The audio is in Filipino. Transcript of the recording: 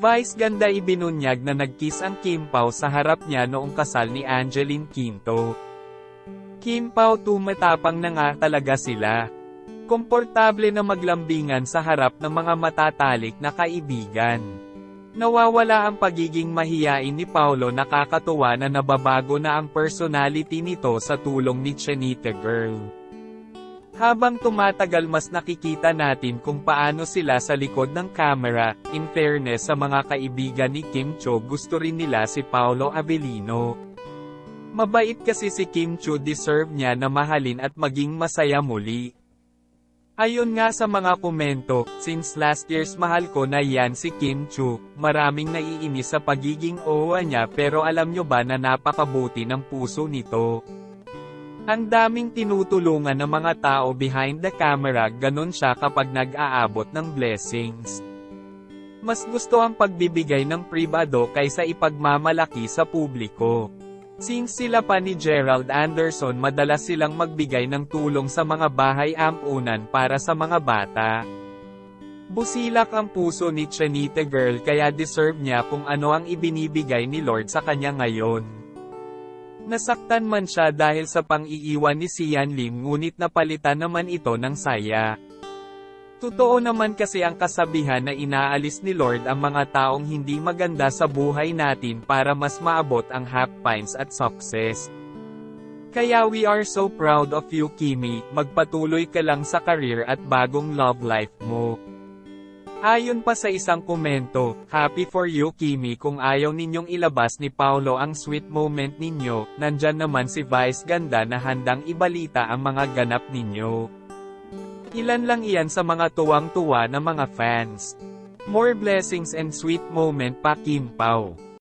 Vice ganda ibinunyag na nagkiss ang Kim Pao sa harap niya noong kasal ni Angeline Quinto. Kim Pao tumatapang na nga talaga sila. Komportable na maglambingan sa harap ng mga matatalik na kaibigan. Nawawala ang pagiging mahiyain ni Paulo nakakatuwa na nababago na ang personality nito sa tulong ni Chinita Girl. Habang tumatagal mas nakikita natin kung paano sila sa likod ng camera, in fairness sa mga kaibigan ni Kim Cho gusto rin nila si Paolo Avellino. Mabait kasi si Kim Cho deserve niya na mahalin at maging masaya muli. Ayon nga sa mga komento, since last year's mahal ko na yan si Kim Chu, maraming naiinis sa pagiging owa niya pero alam nyo ba na napakabuti ng puso nito. Ang daming tinutulungan ng mga tao behind the camera ganon siya kapag nag-aabot ng blessings. Mas gusto ang pagbibigay ng pribado kaysa ipagmamalaki sa publiko. Since sila pa ni Gerald Anderson madalas silang magbigay ng tulong sa mga bahay ampunan para sa mga bata. Busilak ang puso ni Chanita Girl kaya deserve niya kung ano ang ibinibigay ni Lord sa kanya ngayon. Nasaktan man siya dahil sa pang-iiwan ni Sian Lim ngunit napalitan naman ito ng saya. Totoo naman kasi ang kasabihan na inaalis ni Lord ang mga taong hindi maganda sa buhay natin para mas maabot ang happiness at success. Kaya we are so proud of you Kimi, magpatuloy ka lang sa career at bagong love life mo. Ayon pa sa isang komento, happy for you Kimi kung ayaw ninyong ilabas ni Paulo ang sweet moment ninyo, nandyan naman si Vice Ganda na handang ibalita ang mga ganap ninyo. Ilan lang iyan sa mga tuwang-tuwa na mga fans. More blessings and sweet moment pa Kim Pao.